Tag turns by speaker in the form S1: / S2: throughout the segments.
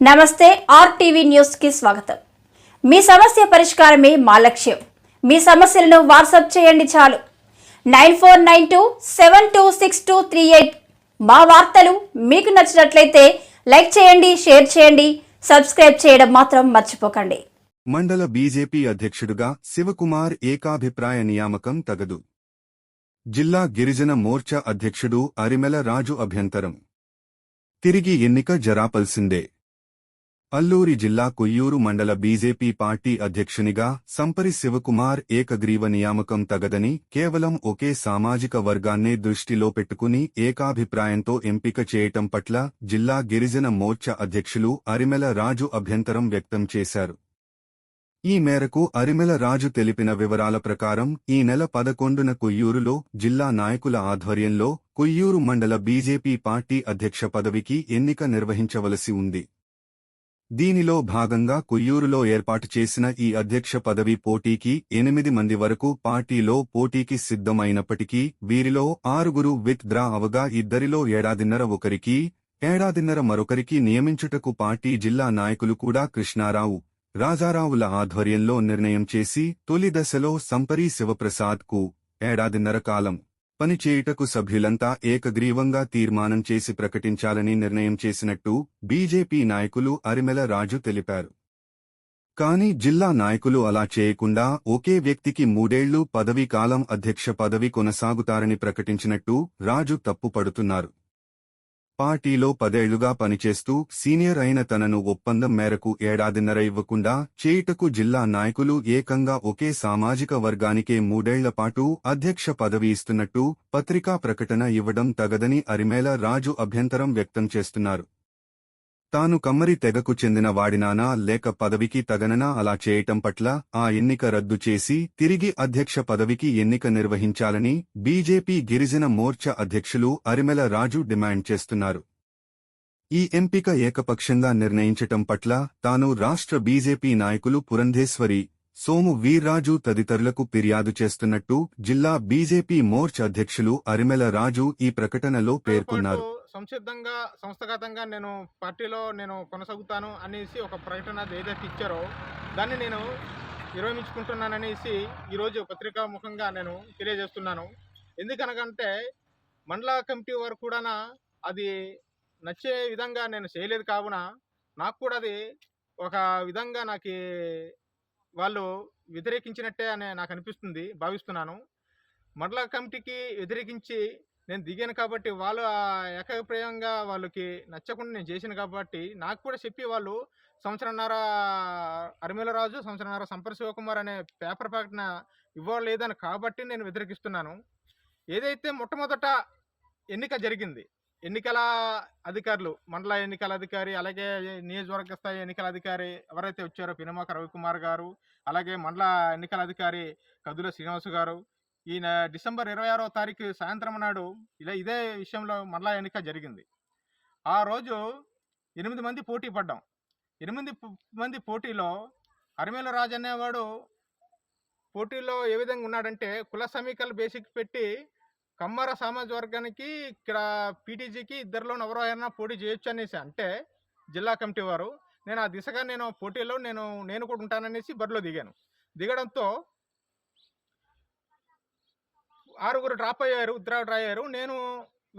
S1: నమస్తే ఆర్టీవీ న్యూస్కి స్వాగతం. మీ సమస్య పరిష్కారమే మా లక్ష్యం. మీ సమస్యలను వాట్సాప్ చేయండి చాలు. Nine four nine two seven two six two three eight మా వార్తలు మీకు నచ్చినట్లయితే లైక్ చేయండి షేర్ చేయండి సబ్స్క్రైబ్ చేయడం మాత్రం మర్చిపోకండి.
S2: మండల బీజేపీ అధ్యక్షుడుగా శివకుమార్ ఏకాభిప్రాయ నియామకం తగదు. జిల్లా గిరిజన మోర్చా అధ్యక్షుడు అరిమెల రాజు అభ్యంతరం. తిరిగి ఎన్నిక జరాపల్సిందే. అల్లూరి జిల్లా కొయ్యూరు మండల బీజేపీ పార్టీ అధ్యక్షునిగా సంపరి శివకుమార్ ఏకగ్రీవ నియామకం తగదని కేవలం ఒకే సామాజిక వర్గాన్నే దృష్టిలో పెట్టుకుని ఏకాభిప్రాయంతో ఎంపిక చేయటం పట్ల జిల్లా గిరిజన మోర్చా అధ్యక్షులు అరిమెల రాజు అభ్యంతరం వ్యక్తం చేశారు. ఈ మేరకు అరిమెల రాజు తెలిపిన వివరాల ప్రకారం ఈ నెల పదకొండున కొయ్యూరులో జిల్లా నాయకుల ఆధ్వర్యంలో కొయ్యూరు మండల బీజేపీ పార్టీ అధ్యక్ష పదవికి ఎన్నిక నిర్వహించవలసి ఉంది. దీనిలో భాగంగా కుయ్యూరులో ఏర్పాటు చేసిన ఈ అధ్యక్ష పదవి పోటీకి ఎనిమిది మంది వరకు పార్టీలో పోటీకి సిద్ధమైనప్పటికీ వీరిలో ఆరుగురు విత్ డ్రా అవగా ఇద్దరిలో ఏడాదిన్నర ఒకరికి ఏడాదిన్నర మరొకరికి నియమించుటకు పార్టీ జిల్లా నాయకులు కూడా కృష్ణారావు రాజారావుల ఆధ్వర్యంలో నిర్ణయం చేసి తొలి దశలో సంపరీ శివప్రసాద్కు ఏడాదిన్నర కాలం పనిచేయుటకు సభ్యులంతా ఏకగ్రీవంగా తీర్మానం చేసి ప్రకటించాలని నిర్ణయం చేసినట్టు బీజేపీ నాయకులు అరిమెల రాజు తెలిపారు. కాని జిల్లా నాయకులు అలా చేయకుండా ఒకే వ్యక్తికి మూడేళ్ళు పదవీకాలం అధ్యక్ష పదవి కొనసాగుతారని ప్రకటించినట్టు రాజు తప్పుపడుతున్నారు. పార్టీలో పదేళ్ళుగా పనిచేస్తూ సీనియర్ అయిన తనను ఒప్పందం మేరకు ఏడాదిన్నర ఇవ్వకుండా చేయుటకు జిల్లా నాయకులు ఏకంగా ఒకే సామాజిక వర్గానికే మూడేళ్ళ పాటు అధ్యక్ష పదవి ఇస్తున్నట్టు పత్రికా ప్రకటన ఇవ్వడం తగదని అరిమేల రాజు అభ్యంతరం వ్యక్తం చేస్తున్నారు. తాను కమ్మరి తెగకు చెందిన వాడినానా లేక పదవికి తగననా అలా చేయటం పట్ల ఆ ఎన్నిక రద్దు చేసి తిరిగి అధ్యక్ష పదవికి ఎన్నిక నిర్వహించాలని బీజేపీ గిరిజన మోర్చా అధ్యక్షులు అరిమెల రాజు డిమాండ్ చేస్తున్నారు. ఈ ఎంపిక ఏకపక్షంగా నిర్ణయించటం పట్ల తాను రాష్ట్ర బీజేపీ నాయకులు పురంధేశ్వరి సోము వీర్రాజు తదితరులకు ఫిర్యాదు చేస్తున్నట్టు జిల్లా బీజేపీ మోర్చ అధ్యక్షులు అరిమెల రాజు ఈ ప్రకటనలో పేర్కొన్నారు.
S3: సంసిద్ధంగా సంస్థాగతంగా నేను పార్టీలో నేను కొనసాగుతాను అనేసి ఒక ప్రకటన ఏదైతే ఇచ్చారో దాన్ని నేను విరమించుకుంటున్నాననేసి ఈరోజు పత్రికా ముఖంగా నేను తెలియజేస్తున్నాను. ఎందుకనగంటే మండల కమిటీ వారు కూడా అది నచ్చే విధంగా నేను చేయలేదు కావున నాకు కూడా అది ఒక విధంగా నాకు వాళ్ళు వ్యతిరేకించినట్టే అని నాకు అనిపిస్తుంది భావిస్తున్నాను. మండల కమిటీకి వ్యతిరేకించి నేను దిగాను కాబట్టి వాళ్ళు ఆ వాళ్ళకి నచ్చకుండా నేను చేశాను కాబట్టి నాకు కూడా చెప్పి వాళ్ళు సంవత్సరంన్నర అరిమేల రాజు సంవత్సరంన్నర సంపర శివకుమార్ అనే పేపర్ ప్రకటన ఇవ్వలేదని కాబట్టి నేను వ్యతిరేకిస్తున్నాను. ఏదైతే మొట్టమొదట ఎన్నిక జరిగింది ఎన్నికల అధికారులు మండల ఎన్నికల అధికారి అలాగే నియోజకవర్గ స్థాయి ఎన్నికల అధికారి ఎవరైతే వచ్చారో పినమాక రవికుమార్ గారు అలాగే మండల ఎన్నికల అధికారి కదుల శ్రీనివాస్ గారు ఈయన డిసెంబర్ ఇరవై ఆరో తారీఖు సాయంత్రం నాడు ఇలా ఇదే విషయంలో మరలా ఎన్నిక జరిగింది. ఆ రోజు ఎనిమిది మంది పోటీ పడ్డాం. ఎనిమిది మంది పోటీలో అరిమేల రాజు అనేవాడు పోటీలో ఏ విధంగా ఉన్నాడంటే కుల సమీకలు బేసిక్ పెట్టి కమ్మర సమాజ వర్గానికి ఇక్కడ పీటీజీకి ఇద్దరిలో ఎవరైనా పోటీ చేయొచ్చు అనేసి అంటే జిల్లా కమిటీ వారు నేను ఆ దిశగా నేను పోటీలో నేను నేను కూడా ఉంటాననేసి బరిలో దిగాను. దిగడంతో ఆరుగురు డ్రాప్ అయ్యారు ఉద్రా డ్రా అయ్యారు. నేను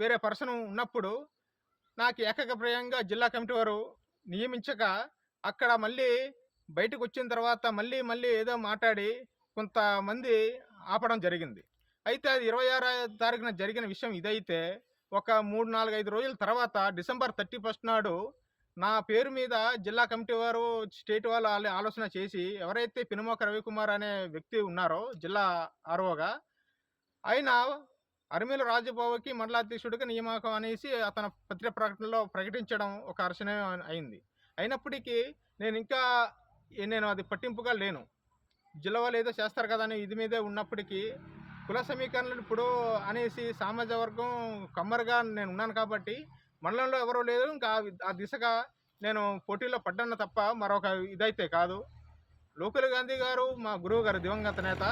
S3: వేరే పర్సన్ ఉన్నప్పుడు నాకు ఏకగ్రయంగా జిల్లా కమిటీ వారు నియమించక అక్కడ మళ్ళీ బయటకు వచ్చిన తర్వాత మళ్ళీ మళ్ళీ ఏదో మాట్లాడి కొంతమంది ఆపడం జరిగింది. అయితే అది ఇరవై ఆరో తారీఖున జరిగిన విషయం ఇదైతే ఒక మూడు నాలుగు ఐదు రోజుల తర్వాత డిసెంబర్ థర్టీ ఫస్ట్ నాడు నా పేరు మీద జిల్లా కమిటీ వారు స్టేట్ వాళ్ళు ఆలోచన చేసి ఎవరైతే పినమోక రవికుమార్ అనే వ్యక్తి ఉన్నారో జిల్లా ఆర్ఓగా ఆయన అరిమేల రాజబాబుకి మండలాధ్యక్షుడిగా నియామకం అనేసి అతని పత్రిక ప్రకటనలో ప్రకటించడం ఒక అర్చన అయింది. అయినప్పటికీ నేను ఇంకా నేను అది పట్టింపుగా లేను. జిల్లా వాళ్ళు ఏదో చేస్తారు కదా అని ఇది మీదే ఉన్నప్పటికీ కుల సమీకరణలు ఇప్పుడు అనేసి సామాజిక వర్గం కమ్మరుగా నేను ఉన్నాను కాబట్టి మండలంలో ఎవరూ లేదు ఇంకా ఆ ఆ దిశగా నేను పోటీలో పడ్డాను తప్ప మరొక ఇదైతే కాదు. లోకల్ గాంధీ గారు మా గురువు గారు దివంగత నేత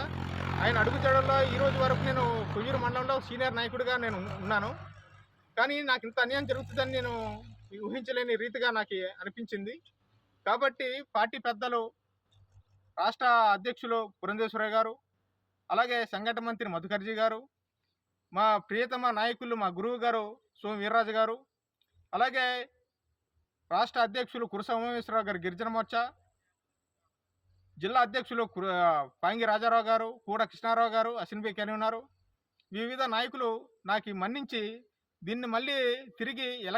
S3: ఆయన అడుగుజాడల్లో ఈరోజు వరకు నేను కొయ్యూరు మండలంలో సీనియర్ నాయకుడిగా నేను ఉన్నాను. కానీ నాకు ఇంత అన్యాయం జరుగుతుందని నేను ఊహించలేని రీతిగా నాకు అనిపించింది. కాబట్టి పార్టీ పెద్దలు రాష్ట్ర అధ్యక్షులు పురంధేశ్వరయ్య గారు అలాగే సంఘటన మంత్రి మధుకర్జీ గారు మా ప్రియతమ నాయకులు మా గురువు గారు సోమ వీర్రాజు గారు అలాగే రాష్ట్ర అధ్యక్షులు కురస ఉమేశ్వరరావు గారు గిరిజన మోర్చా జిల్లా అధ్యక్షులు పాంగి రాజారావు గారు కూడా కృష్ణారావు గారు అసిన్బి కెని ఉన్నారు. వివిధ నాయకులు నాకు మన్నించి దీన్ని మళ్ళీ తిరిగి ఎలా